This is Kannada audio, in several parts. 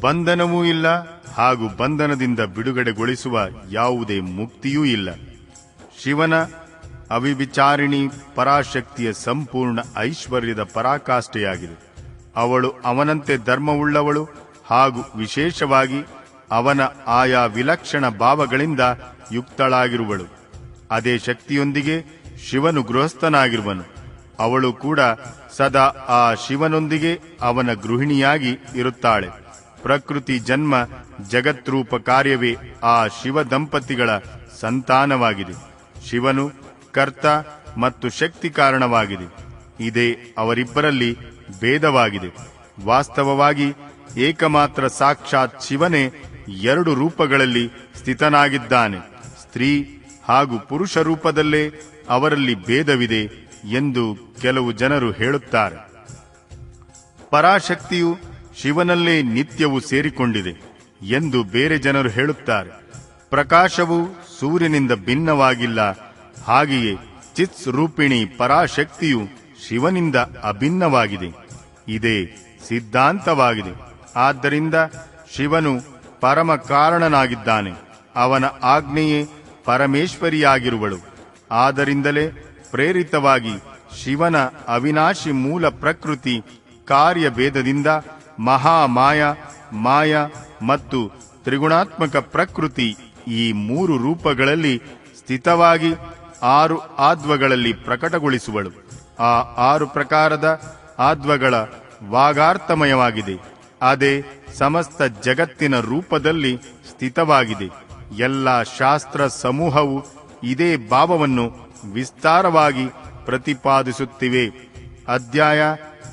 ಬಂಧನವೂ ಇಲ್ಲ ಹಾಗೂ ಬಂಧನದಿಂದ ಬಿಡುಗಡೆಗೊಳಿಸುವ ಯಾವುದೇ ಮುಕ್ತಿಯೂ ಇಲ್ಲ. ಶಿವನ ಅವಿವಿಚಾರಿಣಿ ಪರಾಶಕ್ತಿಯ ಸಂಪೂರ್ಣ ಐಶ್ವರ್ಯದ ಪರಾಕಾಷ್ಠೆಯಾಗಿದೆ. ಅವಳು ಅವನಂತೆ ಧರ್ಮವುಳ್ಳವಳು ಹಾಗೂ ವಿಶೇಷವಾಗಿ ಅವನ ಆಯಾ ವಿಲಕ್ಷಣ ಭಾವಗಳಿಂದ ಯುಕ್ತಳಾಗಿರುವಳು. ಅದೇ ಶಕ್ತಿಯೊಂದಿಗೆ ಶಿವನು ಗೃಹಸ್ಥನಾಗಿರುವನು. ಅವಳು ಕೂಡ ಸದಾ ಆ ಶಿವನೊಂದಿಗೆ ಅವನ ಗೃಹಿಣಿಯಾಗಿ ಇರುತ್ತಾಳೆ. ಪ್ರಕೃತಿ ಜನ್ಮ ಜಗತ್ರೂಪ ಕಾರ್ಯವೇ ಆ ಶಿವ ದಂಪತಿಗಳ ಸಂತಾನವಾಗಿದೆ. ಶಿವನು ಕರ್ತ ಮತ್ತು ಶಕ್ತಿ ಕಾರಣವಾಗಿದೆ. ಇದೇ ಅವರಿಬ್ಬರಲ್ಲಿ ಭೇದವಾಗಿದೆ. ವಾಸ್ತವವಾಗಿ ಏಕಮಾತ್ರ ಸಾಕ್ಷಾತ್ ಶಿವನೇ ಎರಡು ರೂಪಗಳಲ್ಲಿ ಸ್ಥಿತನಾಗಿದ್ದಾನೆ. ಸ್ತ್ರೀ ಹಾಗೂ ಪುರುಷ ರೂಪದಲ್ಲೇ ಅವರಲ್ಲಿ ಭೇದವಿದೆ ಎಂದು ಕೆಲವು ಜನರು ಹೇಳುತ್ತಾರೆ. ಪರಾಶಕ್ತಿಯು ಶಿವನಲ್ಲೇ ನಿತ್ಯವೂ ಸೇರಿಕೊಂಡಿದೆ ಎಂದು ಬೇರೆ ಜನರು ಹೇಳುತ್ತಾರೆ. ಪ್ರಕಾಶವು ಸೂರ್ಯನಿಂದ ಭಿನ್ನವಾಗಿಲ್ಲ. ಹಾಗೆಯೇ ಚಿತ್ಸ್ ರೂಪಿಣಿ ಪರಾಶಕ್ತಿಯು ಶಿವನಿಂದ ಅಭಿನ್ನವಾಗಿದೆ. ಇದೇ ಸಿದ್ಧಾಂತವಾಗಿದೆ. ಆದ್ದರಿಂದ ಶಿವನು ಪರಮ ಕಾರಣನಾಗಿದ್ದಾನೆ ಅವನ ಆಜ್ಞೆಯೇ ಪರಮೇಶ್ವರಿಯಾಗಿರುವಳು. ಆದ್ದರಿಂದಲೇ ಪ್ರೇರಿತವಾಗಿ ಶಿವನ ಅವಿನಾಶಿ ಮೂಲ ಪ್ರಕೃತಿ ಕಾರ್ಯಭೇದದಿಂದ ಮಹಾಮಾಯ, ಮಾಯ ಮತ್ತು ತ್ರಿಗುಣಾತ್ಮಕ ಪ್ರಕೃತಿ ಈ ಮೂರು ರೂಪಗಳಲ್ಲಿ ಸ್ಥಿತವಾಗಿ ಆರು ಆದ್ವಗಳಲ್ಲಿ ಪ್ರಕಟಗೊಳಿಸುವಳು. ಆ ಆರು ಪ್ರಕಾರದ ಆದ್ವಗಳ ವಾಗಾರ್ಥಮಯವಾಗಿದೆ. ಅದೇ ಸಮಸ್ತ ಜಗತ್ತಿನ ರೂಪದಲ್ಲಿ ಸ್ಥಿತವಾಗಿದೆ. ಎಲ್ಲ ಶಾಸ್ತ್ರ ಸಮೂಹವು ಇದೇ ಭಾವವನ್ನು ವಿಸ್ತಾರವಾಗಿ ಪ್ರತಿಪಾದಿಸುತ್ತಿವೆ. ಅಧ್ಯಾಯ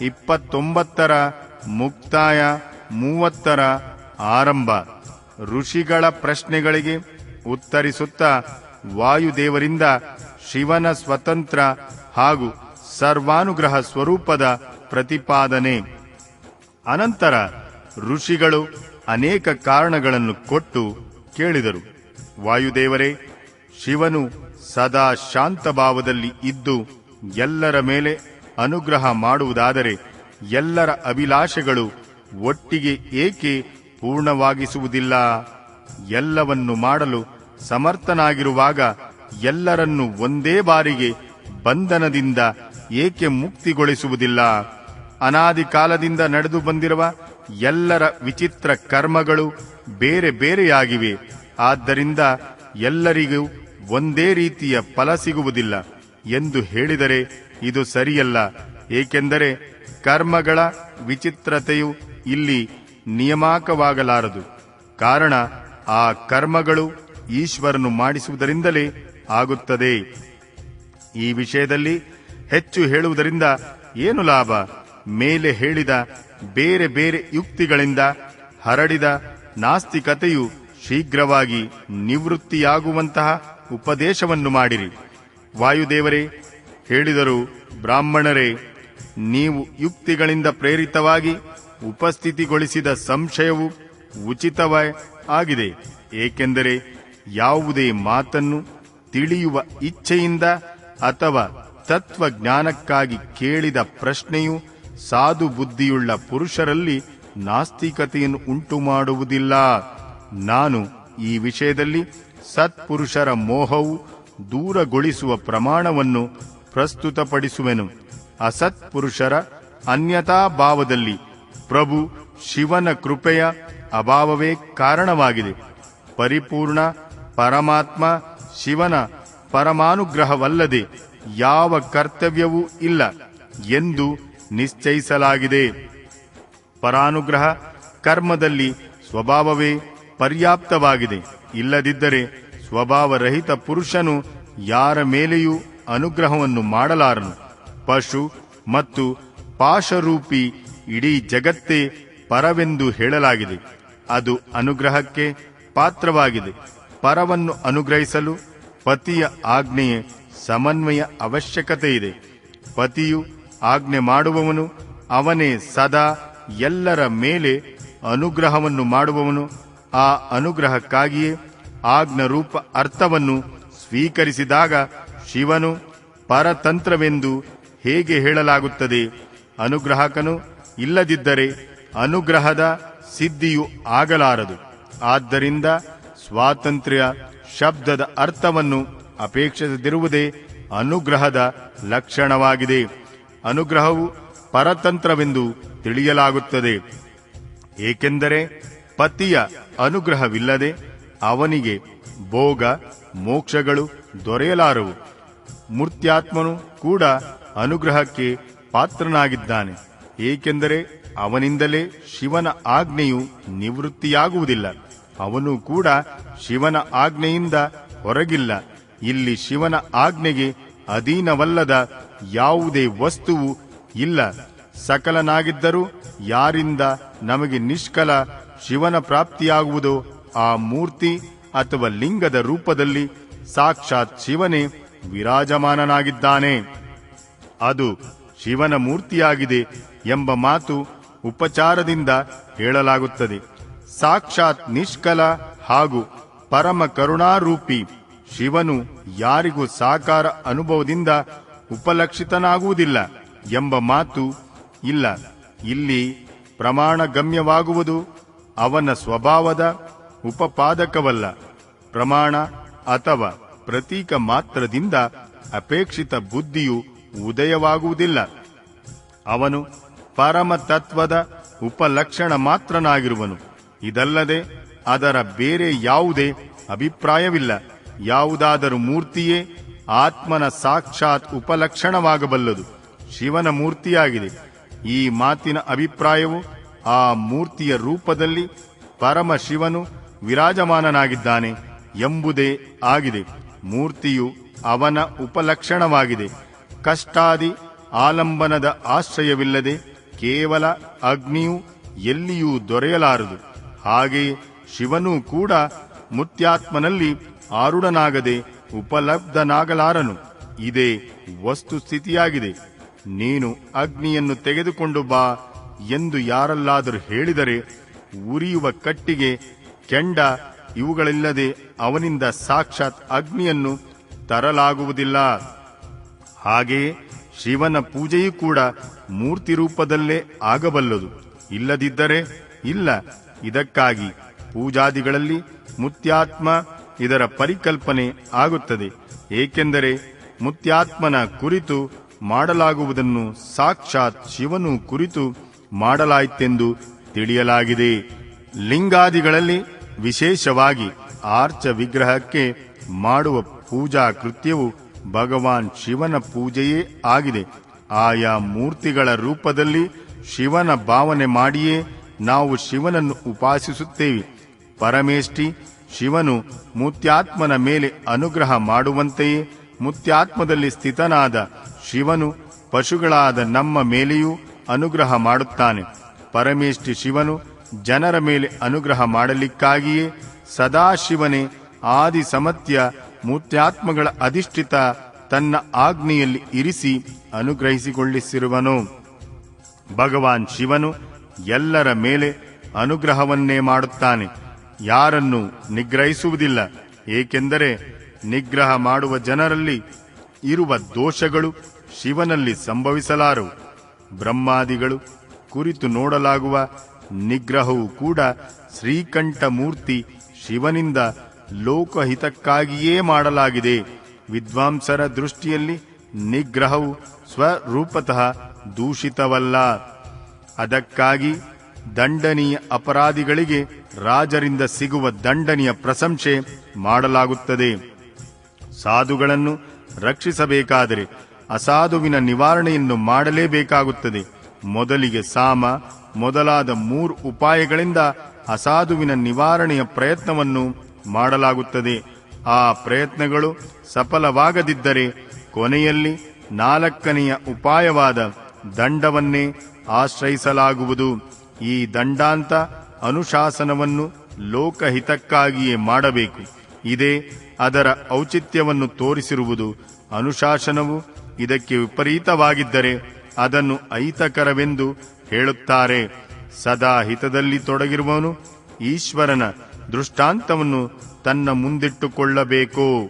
ಇಪ್ಪತ್ತೊಂಬತ್ತರ ಮುಕ್ತಾಯ ಮೂವತ್ತರ ಆರಂಭ. ಋಷಿಗಳ ಪ್ರಶ್ನೆಗಳಿಗೆ ಉತ್ತರಿಸುತ್ತಾ ವಾಯುದೇವರಿಂದ ಶಿವನ ಸ್ವತಂತ್ರ ಹಾಗೂ ಸರ್ವಾನುಗ್ರಹ ಸ್ವರೂಪದ ಪ್ರತಿಪಾದನೆ. ಅನಂತರ ಋಷಿಗಳು ಅನೇಕ ಕಾರಣಗಳನ್ನು ಕೊಟ್ಟು ಕೇಳಿದರು. ವಾಯುದೇವರೇ, ಶಿವನು ಸದಾ ಶಾಂತ ಭಾವದಲ್ಲಿ ಇದ್ದು ಎಲ್ಲರ ಮೇಲೆ ಅನುಗ್ರಹ ಮಾಡುವುದಾದರೆ ಎಲ್ಲರ ಅಭಿಲಾಷೆಗಳು ಒಟ್ಟಿಗೆ ಏಕೆ ಪೂರ್ಣವಾಗಿಸುವುದಿಲ್ಲ? ಎಲ್ಲವನ್ನು ಮಾಡಲು ಸಮರ್ಥನಾಗಿರುವಾಗ ಎಲ್ಲರನ್ನು ಒಂದೇ ಬಾರಿಗೆ ಬಂಧನದಿಂದ ಏಕೆ ಮುಕ್ತಿಗೊಳಿಸುವುದಿಲ್ಲ? ಅನಾದಿ ಕಾಲದಿಂದ ನಡೆದು ಬಂದಿರುವ ಎಲ್ಲರ ವಿಚಿತ್ರ ಕರ್ಮಗಳು ಬೇರೆ ಬೇರೆಯಾಗಿವೆ. ಆದ್ದರಿಂದ ಎಲ್ಲರಿಗೂ ಒಂದೇ ರೀತಿಯ ಫಲ ಸಿಗುವುದಿಲ್ಲ. ಎಂದು ಹೇಳಿದರೆ ಇದು ಸರಿಯಲ್ಲ. ಏಕೆಂದರೆ ಕರ್ಮಗಳ ವಿಚಿತ್ರತೆಯು ಇಲ್ಲಿ ನಿಯಮಾಕವಾಗಲಾರದು. ಕಾರಣ, ಆ ಕರ್ಮಗಳು ಈಶ್ವರನು ಮಾಡಿಸುವುದರಿಂದಲೇ ಆಗುತ್ತದೆ. ಈ ವಿಷಯದಲ್ಲಿ ಹೆಚ್ಚು ಹೇಳುವುದರಿಂದ ಏನು ಲಾಭ? ಮೇಲೆ ಹೇಳಿದ ಬೇರೆ ಬೇರೆ ಯುಕ್ತಿಗಳಿಂದ ಹರಡಿದ ನಾಸ್ತಿಕತೆಯು ಶೀಘ್ರವಾಗಿ ನಿವೃತ್ತಿಯಾಗುವಂತಹ ಉಪದೇಶವನ್ನು ಮಾಡಿರಿ. ವಾಯುದೇವರೇ, ಹೇಳಿದರು ಬ್ರಾಹ್ಮಣರೇ ನೀವು ಯುಕ್ತಿಗಳಿಂದ ಪ್ರೇರಿತವಾಗಿ ಉಪಸ್ಥಿತಿಗೊಳಿಸಿದ ಸಂಶಯವು ಉಚಿತವೇ ಆಗಿದೆ ಏಕೆಂದರೆ ಯಾವುದೇ ಮಾತನ್ನು ತಿಳಿಯುವ ಇಚ್ಛೆಯಿಂದ ಅಥವಾ ತತ್ವಜ್ಞಾನಕ್ಕಾಗಿ ಕೇಳಿದ ಪ್ರಶ್ನೆಯು ಸಾಧು ಬುದ್ಧಿಯುಳ್ಳ ಪುರುಷರಲ್ಲಿ ನಾಸ್ತಿಕತೆಯನ್ನು ಉಂಟು ಮಾಡುವುದಿಲ್ಲ ನಾನು ಈ ವಿಷಯದಲ್ಲಿ ಸತ್ಪುರುಷರ ಮೋಹವು ದೂರಗೊಳಿಸುವ ಪ್ರಮಾಣವನ್ನು ಪ್ರಸ್ತುತಪಡಿಸುವೆನು. ಅಸತ್ಪುರುಷರ ಅನ್ಯತಾ ಭಾವದಲ್ಲಿ ಪ್ರಭು ಶಿವನ ಕೃಪೆಯ ಅಭಾವವೇ ಕಾರಣವಾಗಿದೆ. ಪರಿಪೂರ್ಣ ಪರಮಾತ್ಮ ಶಿವನ ಪರಮಾನುಗ್ರಹವಲ್ಲದೆ ಯಾವ ಕರ್ತವ್ಯವೂ ಇಲ್ಲ ಎಂದು ನಿಶ್ಚಯಿಸಲಾಗಿದೆ. ಪರಾನುಗ್ರಹ ಕರ್ಮದಲ್ಲಿ ಸ್ವಭಾವವೇ ಪರ್ಯಾಪ್ತವಾಗಿದೆ. ಇಲ್ಲದಿದ್ದರೆ ಸ್ವಭಾವರಹಿತ ಪುರುಷನು ಯಾರ ಮೇಲೆಯೂ ಅನುಗ್ರಹವನ್ನು ಮಾಡಲಾರನು. ಪಶು ಮತ್ತು ಪಾಶರೂಪಿ ಇಡೀ ಜಗತ್ತೇ ಪರವೆಂದು ಹೇಳಲಾಗಿದೆ. ಅದು ಅನುಗ್ರಹಕ್ಕೆ ಪಾತ್ರವಾಗಿದೆ. ಪರವನ್ನು ಅನುಗ್ರಹಿಸಲು ಪತಿಯ ಆಜ್ಞೆಯ ಸಮನ್ವಯ ಅವಶ್ಯಕತೆ ಇದೆ ಪತಿಯು ಆಜ್ಞೆ ಮಾಡುವವನು, ಅವನೇ ಸದಾ ಎಲ್ಲರ ಮೇಲೆ ಅನುಗ್ರಹವನ್ನು ಮಾಡುವವನು. ಆ ಅನುಗ್ರಹಕ್ಕಾಗಿಯೇ ಆಜ್ಞರೂಪ ಅರ್ಥವನ್ನು ಸ್ವೀಕರಿಸಿದಾಗ ಶಿವನು ಪರತಂತ್ರವೆಂದು ಹೇಗೆ ಹೇಳಲಾಗುತ್ತದೆ? ಅನುಗ್ರಹಕನು ಇಲ್ಲದಿದ್ದರೆ ಅನುಗ್ರಹದ ಸಿದ್ಧಿಯು ಆಗಲಾರದು. ಆದ್ದರಿಂದ ಸ್ವಾತಂತ್ರ್ಯ ಶಬ್ದದ ಅರ್ಥವನ್ನು ಅಪೇಕ್ಷಿಸದಿರುವುದೇ ಅನುಗ್ರಹದ ಲಕ್ಷಣವಾಗಿದೆ. ಅನುಗ್ರಹವು ಪರತಂತ್ರವೆಂದು ತಿಳಿಯಲಾಗುತ್ತದೆ. ಏಕೆಂದರೆ ಪತಿಯ ಅನುಗ್ರಹವಿಲ್ಲದೆ ಅವನಿಗೆ ಭೋಗ, ಮೋಕ್ಷಗಳು ದೊರೆಯಲಾರವು. ಮೂರ್ತ್ಯಾತ್ಮನು ಕೂಡ ಅನುಗ್ರಹಕ್ಕೆ ಪಾತ್ರನಾಗಿದ್ದಾನೆ. ಏಕೆಂದರೆ ಅವನಿಂದಲೇ ಶಿವನ ಆಜ್ಞೆಯು ನಿವೃತ್ತಿಯಾಗುವುದಿಲ್ಲ. ಅವನು ಕೂಡ ಶಿವನ ಆಜ್ಞೆಯಿಂದ ಹೊರಗಿಲ್ಲ. ಇಲ್ಲಿ ಶಿವನ ಆಜ್ಞೆಗೆ ಅಧೀನವಲ್ಲದ ಯಾವುದೇ ವಸ್ತುವು ಇಲ್ಲ. ಸಕಲನಾಗಿದ್ದರೂ ಯಾರಿಂದ ನಮಗೆ ನಿಷ್ಕಲ ಶಿವನ ಪ್ರಾಪ್ತಿಯಾಗುವುದೋ ಆ ಮೂರ್ತಿ ಅಥವಾ ಲಿಂಗದ ರೂಪದಲ್ಲಿ ಸಾಕ್ಷಾತ್ ಶಿವನೇ ವಿರಾಜಮಾನನಾಗಿದ್ದಾನೆ. ಅದು ಶಿವನ ಮೂರ್ತಿಯಾಗಿದೆ ಎಂಬ ಮಾತು ಉಪಚಾರದಿಂದ ಹೇಳಲಾಗುತ್ತದೆ. ಸಾಕ್ಷಾತ್ ನಿಷ್ಕಲ ಹಾಗೂ ಪರಮ ಕರುಣಾರೂಪಿ ಶಿವನು ಯಾರಿಗೂ ಸಾಕಾರ ಅನುಭವದಿಂದ ಉಪಲಕ್ಷಿತನಾಗುವುದಿಲ್ಲ ಎಂಬ ಮಾತು ಇಲ್ಲ. ಇಲ್ಲಿ ಪ್ರಮಾಣ ಗಮ್ಯವಾಗುವುದು ಅವನ ಸ್ವಭಾವದ ಉಪಪಾದಕವಲ್ಲ. ಪ್ರಮಾಣ ಅಥವಾ ಪ್ರತೀಕ ಮಾತ್ರದಿಂದ ಅಪೇಕ್ಷಿತ ಬುದ್ಧಿಯು ಉದಯವಾಗುವುದಿಲ್ಲ. ಅವನು ಪರಮ ತತ್ವದ ಉಪಲಕ್ಷಣ ಮಾತ್ರನಾಗಿರುವನು ಇದಲ್ಲದೆ ಅದರ ಬೇರೆ ಯಾವುದೇ ಅಭಿಪ್ರಾಯವಿಲ್ಲ. ಯಾವುದಾದರೂ ಮೂರ್ತಿಯೇ ಆತ್ಮನ ಸಾಕ್ಷಾತ್ ಉಪಲಕ್ಷಣವಾಗಬಲ್ಲದು. ಶಿವನ ಮೂರ್ತಿಯಾಗಿದೆ. ಈ ಮಾತಿನ ಅಭಿಪ್ರಾಯವು ಆ ಮೂರ್ತಿಯ ರೂಪದಲ್ಲಿ ಪರಮ ಶಿವನು ವಿರಾಜಮಾನನಾಗಿದ್ದಾನೆ ಎಂಬುದೇ ಆಗಿದೆ. ಮೂರ್ತಿಯು ಅವನ ಉಪಲಕ್ಷಣವಾಗಿದೆ. ಕಷ್ಟಾದಿ ಆಲಂಬನದ ಆಶ್ರಯವಿಲ್ಲದೆ ಕೇವಲ ಅಗ್ನಿಯು ಎಲ್ಲಿಯೂ ದೊರೆಯಲಾರದು. ಹಾಗೆಯೇ ಶಿವನೂ ಕೂಡ ಮುತ್ಯಾತ್ಮನಲ್ಲಿ ಆರುಢನಾಗದೆ ಉಪಲಬ್ಧನಾಗಲಾರನು. ಇದೇ ವಸ್ತುಸ್ಥಿತಿಯಾಗಿದೆ ನೀನು ಅಗ್ನಿಯನ್ನು ತೆಗೆದುಕೊಂಡು ಬಾ ಎಂದು ಯಾರಲ್ಲಾದರೂ ಹೇಳಿದರೆ ಉರಿಯುವ ಕಟ್ಟಿಗೆ, ಕೆಂಡ ಇವುಗಳಿಲ್ಲದೆ ಅವನಿಂದ ಸಾಕ್ಷಾತ್ ಅಗ್ನಿಯನ್ನು ತರಲಾಗುವುದಿಲ್ಲ. ಹಾಗೆಯೇ ಶಿವನ ಪೂಜೆಯೂ ಕೂಡ ಮೂರ್ತಿ ರೂಪದಲ್ಲೇ ಆಗಬಲ್ಲದು. ಇಲ್ಲದಿದ್ದರೆ ಇಲ್ಲ. ಇದಕ್ಕಾಗಿ ಪೂಜಾದಿಗಳಲ್ಲಿ ಮುತ್ಯಾತ್ಮ ಇದರ ಪರಿಕಲ್ಪನೆ ಆಗುತ್ತದೆ. ಏಕೆಂದರೆ ಮುತ್ಯಾತ್ಮನ ಕುರಿತು ಮಾಡಲಾಗುವುದನ್ನು ಸಾಕ್ಷಾತ್ ಶಿವನು ಕುರಿತು ಮಾಡಲಾಯಿತೆಂದು ತಿಳಿಯಲಾಗಿದೆ. ಲಿಂಗಾದಿಗಳಲ್ಲಿ ವಿಶೇಷವಾಗಿ ಆರ್ಚ ವಿಗ್ರಹಕ್ಕೆ ಮಾಡುವ ಪೂಜಾ ಕೃತ್ಯವು ಭಗವಾನ್ ಶಿವನ ಪೂಜೆಯೇ ಆಗಿದೆ. ಆಯಾ ಮೂರ್ತಿಗಳ ರೂಪದಲ್ಲಿ ಶಿವನ ಭಾವನೆ ಮಾಡಿಯೇ ನಾವು ಶಿವನನ್ನು ಉಪಾಸಿಸುತ್ತೇವೆ. ಪರಮೇಷ್ಠಿ, ಶಿವನು ಮುತ್ಯಾತ್ಮನ ಮೇಲೆ ಅನುಗ್ರಹ ಮಾಡುವಂತೆಯೇ ಮುತ್ಯಾತ್ಮದಲ್ಲಿ ಸ್ಥಿತನಾದ ಶಿವನು ಪಶುಗಳಾದ ನಮ್ಮ ಮೇಲೆಯೂ ಅನುಗ್ರಹ ಮಾಡುತ್ತಾನೆ. ಪರಮೇಷ್ಠಿ ಶಿವನು ಜನರ ಮೇಲೆ ಅನುಗ್ರಹ ಮಾಡಲಿಕ್ಕಾಗಿಯೇ ಸದಾಶಿವನೇ ಆದಿ ಸಮತ್ಯ ಮೂರ್ತ್ಯಾತ್ಮಗಳ ಅಧಿಷ್ಠಿತ ತನ್ನ ಆಜ್ಞೆಯಲ್ಲಿ ಇರಿಸಿ ಅನುಗ್ರಹಿಸಿಕೊಳ್ಳಿಸಿರುವನು. ಭಗವಾನ್ ಶಿವನು ಎಲ್ಲರ ಮೇಲೆ ಅನುಗ್ರಹವನ್ನೇ ಮಾಡುತ್ತಾನೆ. ಯಾರನ್ನು ನಿಗ್ರಹಿಸುವುದಿಲ್ಲ. ಏಕೆಂದರೆ ನಿಗ್ರಹ ಮಾಡುವ ಜನರಲ್ಲಿ ಇರುವ ದೋಷಗಳು ಶಿವನಲ್ಲಿ ಸಂಭವಿಸಲಾರವು ಬ್ರಹ್ಮಾದಿಗಳು ಕುರಿತು ನೋಡಲಾಗುವ ನಿಗ್ರಹವು ಕೂಡ ಶ್ರೀಕಂಠ ಮೂರ್ತಿ ಶಿವನಿಂದ ಲೋಕಹಿತಕ್ಕಾಗಿಯೇ ಮಾಡಲಾಗಿದೆ. ವಿದ್ವಾಂಸರ ದೃಷ್ಟಿಯಲ್ಲಿ ನಿಗ್ರಹವು ಸ್ವರೂಪತಃ ದೂಷಿತವಲ್ಲ. ಅದಕ್ಕಾಗಿ ದಂಡನೀಯ ಅಪರಾಧಿಗಳಿಗೆ ರಾಜರಿಂದ ಸಿಗುವ ದಂಡನೆಯ ಪ್ರಶಂಸೆ ಮಾಡಲಾಗುತ್ತದೆ. ಸಾಧುಗಳನ್ನು ರಕ್ಷಿಸಬೇಕಾದರೆ ಅಸಾಧುವಿನ ನಿವಾರಣೆಯನ್ನು ಮಾಡಲೇಬೇಕಾಗುತ್ತದೆ. ಮೊದಲಿಗೆ ಸಾಮ, ಮೊದಲಾದ ಮೂರು ಉಪಾಯಗಳಿಂದ ಅಸಾಧುವಿನ ನಿವಾರಣೆಯ ಪ್ರಯತ್ನವನ್ನು ಮಾಡಲಾಗುತ್ತದೆ. ಆ ಪ್ರಯತ್ನಗಳು ಸಫಲವಾಗದಿದ್ದರೆ ಕೊನೆಯಲ್ಲಿ ನಾಲ್ಕನೆಯ ಉಪಾಯವಾದ ದಂಡವನ್ನೇ ಆಶ್ರಯಿಸಲಾಗುವುದು. ಈ ದಂಡಾಂತ ಅನುಶಾಸನವನ್ನು ಲೋಕಹಿತಕ್ಕಾಗಿಯೇ ಮಾಡಬೇಕು. ಇದೇ ಅದರ ಔಚಿತ್ಯವನ್ನು ತೋರಿಸಿರುವುದು. ಅನುಶಾಸನವು ಇದಕ್ಕೆ ವಿಪರೀತವಾಗಿದ್ದರೆ ಅದನ್ನು ಅಹಿತಕರವೆಂದು ಹೇಳುತ್ತಾರೆ. ಸದಾ ಹಿತದಲ್ಲಿ ತೊಡಗಿರುವವನು ಈಶ್ವರನ ದೃಷ್ಟಾಂತವನ್ನು ತನ್ನ ಮುಂದಿಟ್ಟುಕೊಳ್ಳಬೇಕು.